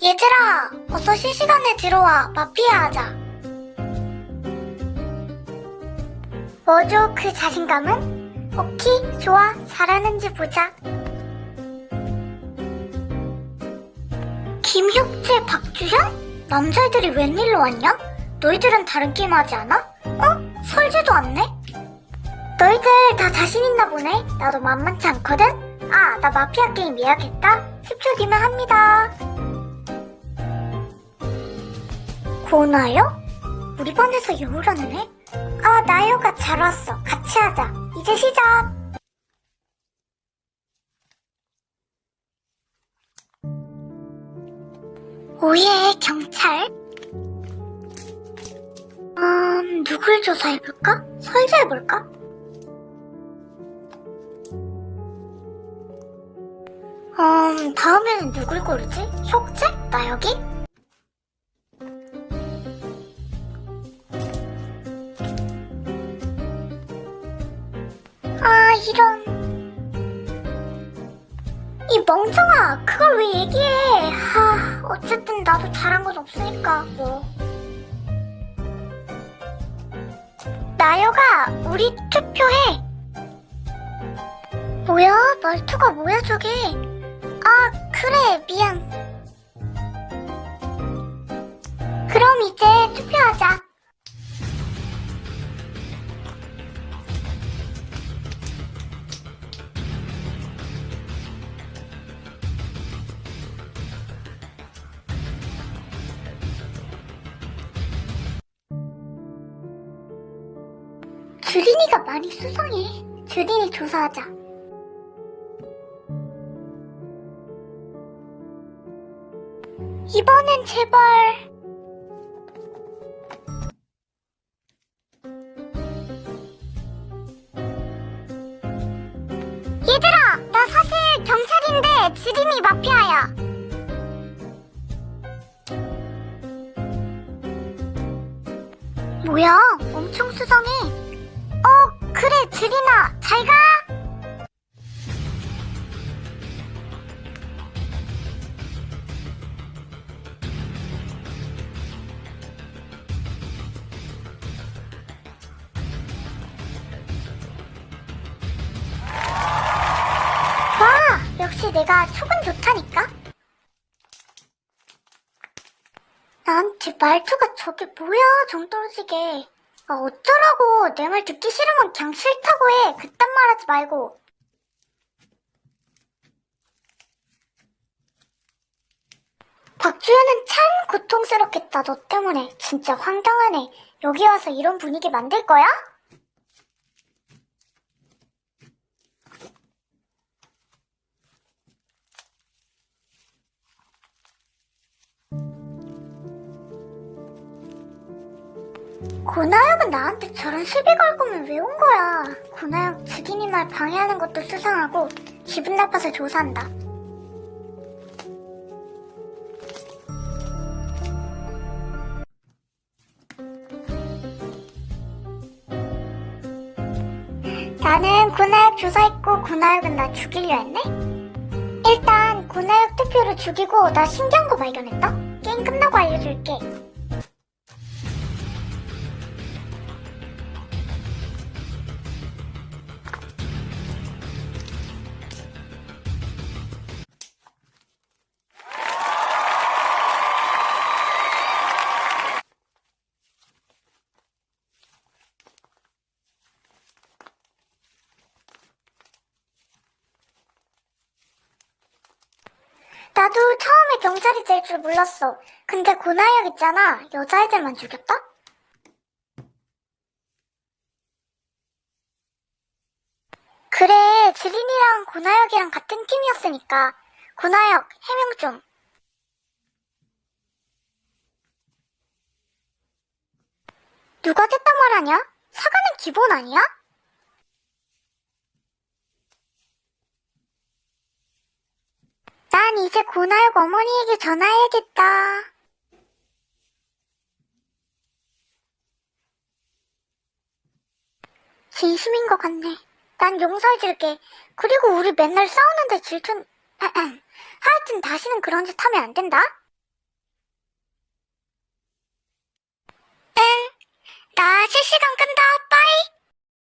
얘들아, 어서 실시간에 들어와. 마피아 하자. 뭐죠, 그 자신감은? 오케이, 좋아. 잘하는지 보자. 김혁재, 박주현? 남자애들이 웬일로 왔냐? 너희들은 다른 게임 하지 않아? 어? 설지도 않네? 너희들 다 자신 있나 보네? 나도 만만치 않거든? 아, 나 마피아 게임 예약했다? 10초 뒤면 합니다. 고나요? 우리 반에서 여우라는 애? 아, 나요가 잘 왔어. 같이 하자. 이제 시작. 오예, 경찰. 음, 누굴 조사해볼까? 설계해볼까? 음, 다음에는 누굴 고르지? 혁재? 나 여기? 이런. 이 멍청아, 그걸 왜 얘기해? 하, 어쨌든 나도 잘한 건 없으니까, 뭐. 나yo가, 우리 투표해. 뭐야? 말투가 뭐야, 저게? 아, 그래, 미안. 주린이가 많이 수상해. 주린이 조사하자. 이번엔 제발. 얘들아, 나 사실 경찰인데 주린이 마피아야. 뭐야, 엄청 수상해. 어, 그래, 주린아, 잘 가. 와, 역시 내가 촉은 좋다니까? 나한테 말투가 저게 뭐야, 정 떨어지게. 아, 어쩌라고. 내 말 듣기 싫으면 그냥 싫다고 해. 그딴 말 하지 말고. 박주현은 참 고통스럽겠다, 너 때문에. 진짜 황당하네. 여기 와서 이런 분위기 만들 거야? 고나영은 나한테 저런 시비 걸 거면 왜 온 거야? 고나영 주린이 말 방해하는 것도 수상하고 기분 나빠서 조사한다. 나는 고나역 조사했고 고나역은 나 죽이려 했네? 일단 고나역 투표로 죽이고 나 신기한 거 발견했다? 게임 끝나고 알려줄게. 나도 처음에 경찰이 될 줄 몰랐어. 근데 고나역 있잖아. 여자애들만 죽였다? 그래, 지린이랑 고나역이랑 같은 팀이었으니까. 고나역, 해명 좀. 누가 됐단 말하냐? 사과는 기본 아니야? 고나혁 어머니에게 전화해야겠다. 진심인 것 같네. 난 용서해줄게. 그리고 우리 맨날 싸우는데 질투... 하여튼 다시는 그런 짓 하면 안 된다. 응. 나 실시간 끈다. 빠이.